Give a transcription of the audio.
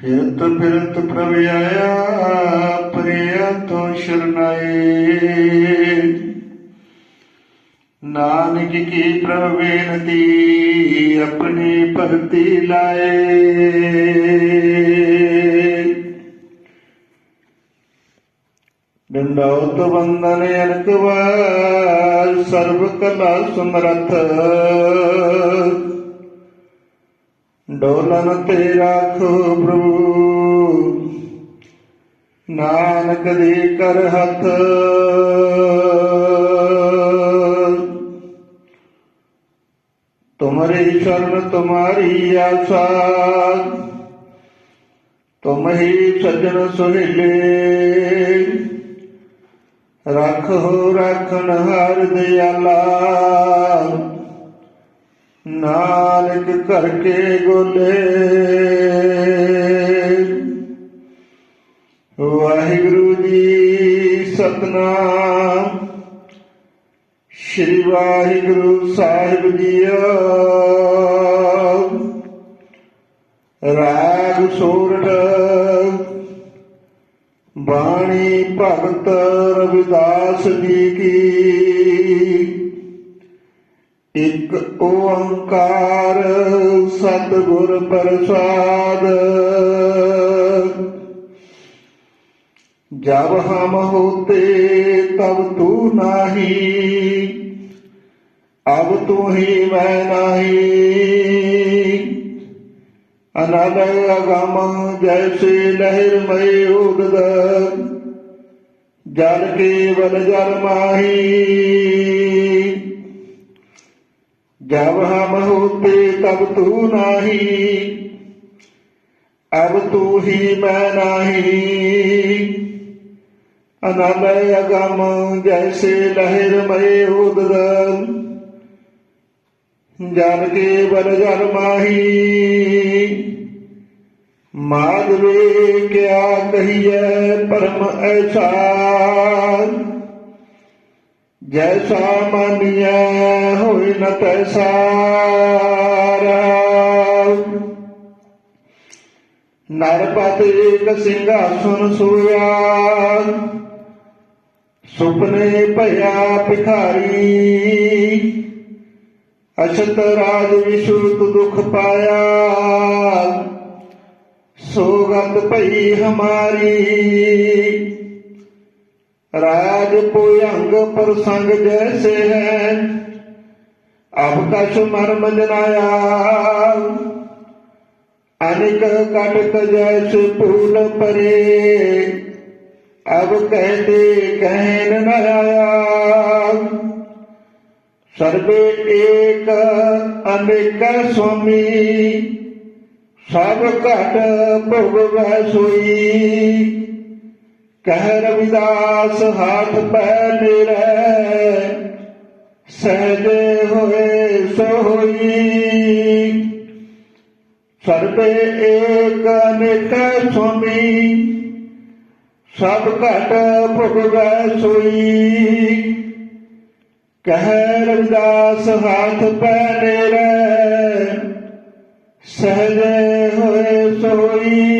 ਫਿਰਤ ਫਿਰਤ ਪ੍ਰਭ ਆਇਆ, ਪ੍ਰਿਆ ਤੋਂ ਸ਼ਰਨਾਏ। ਨਾਨਕ ਕੀ ਪ੍ਰਭ ਬੇਨਤੀ, ਆਪਣੀ ਭਗਤੀ ਲਾਏ। ਡੰਡੌਤ ਬੰਦਨ ਅਨਕਵਾਰ ਸਰਬ ਕਲਾ ਸਮਰਥ। ਡੋਲਨ ਤੇ ਰਾਖੋ ਪ੍ਰਭੂ। ਨਾਨਕ ਦੇ ਕਰ ਹੱਥ। ਤੁਮਰੇ ਸ਼ਰਨ ਤੁਮਾਰੀ ਆਸਾ। ਤੁਮ ਹੀ ਸੱਜਣ ਸੁਹੇਲੇ। ਰੱਖੋ ਰੱਖਣ ਹਰ ਦਿਆਲਾ। ਨਾਨਕ ਕਰਕੇ ਗੋਲੇ। ਵਾਹਿਗੁਰੂ ਜੀ ਸਤਨਾਮ। ਸ੍ਰੀ ਵਾਹਿਗੁਰੂ ਸਾਹਿਬ ਜੀਓ। ਰਾਗ ਸੋਰਠ ਬਾਣੀ ਭਗਤ ਰਵਿਦਾਸ ਜੀ ਕੀ ਇੱਕ ਓੰਕਾਰ ਸਤਿਗੁਰ ਪ੍ਰਸਾਦ। ਜਬ ਹਮ ਹੋਤੇ ਤਬ ਤੂ ਨਾਹੀ, ਅਬ ਤੂ ਹੀ ਮੈਂ ਨਾਹੀ। ਅਨਲ ਅਗਮ ਜੈਸੇ ਲਹਿਰ ਮਈ ਉਦਦ ਜਲ ਕੇਵਲ ਜਲ ਮਾਹੀ। ਜਬ ਹਮ ਹੋਤੇ ਤਬ ਤੂ ਨਾਹੀ, ਅਬ ਤੂ ਹੀ ਮੈਂ ਨਾਹੀ। ਅਨਲ ਅਗਮ ਜੈਸੇ ਲਹਿਰ ਮਏ ਉਦਦ ਜਲ ਕੇ ਬਲ ਜਲ ਮਾਹੀ। ਮਾਧਵੇ ਕਿਆ ਕਹੀਐ ਪਰਮ ਐਸਾ ਜੈਸਾ ਮਾਨੀਐ ਹੋਇ ਨ ਤੈਸਾ ਨਰਪਤ ਏਕ ਸਿੰਘਾਸਨ ਸੋਇਆ ਸੁਪਨੇ ਭਇਆ ਭਿਖਾਰੀ ਅਛਤ ਰਾਜ ਵਿਸ਼ੁਤ ਦੁਖ ਪਾਇਆ ਸੋਗਤ ਭਈ ਹਮਾਰੀ ਰਾਜ ਪੁਯੰਗ ਪ੍ਰਸੰਗ ਜੈਸੇ ਹੈ। ਅਬ ਕਛ ਮਰਮ ਜਨਾਇਆ। ਅਨਿਕ ਕਟਕ ਜੈਸੇ ਫੂਲ ਪਰੇ। ਅਬ ਕਹਤੇ ਕਹਿਨ ਨ ਆਇਆ। ਸਰਬੇ ਏਕ ਅਨੇਕ ਸੁਆਮੀ। ਸਭ ਘਟ ਭੋਗਵੈ ਸੋਈ। ਕਹਿ ਰਵਿਦਾਸ, ਹਾਥ ਪੈ ਮੇਰੇ ਸਹਜੇ ਹੋਏ ਸੋਈ ਸਰਬੇ ਏਕ ਅਨੇਕ ਸੁਆਮੀ, ਸਭ ਘਟ ਭੋਗਵੈ ਸੋਈ। ਕਹਿ ਰਵਿਦਾਸ, ਹਾਥ ਪੈ ਮੇਰੇ ਸਹਜੇ ਹੋਏ ਸੋਈ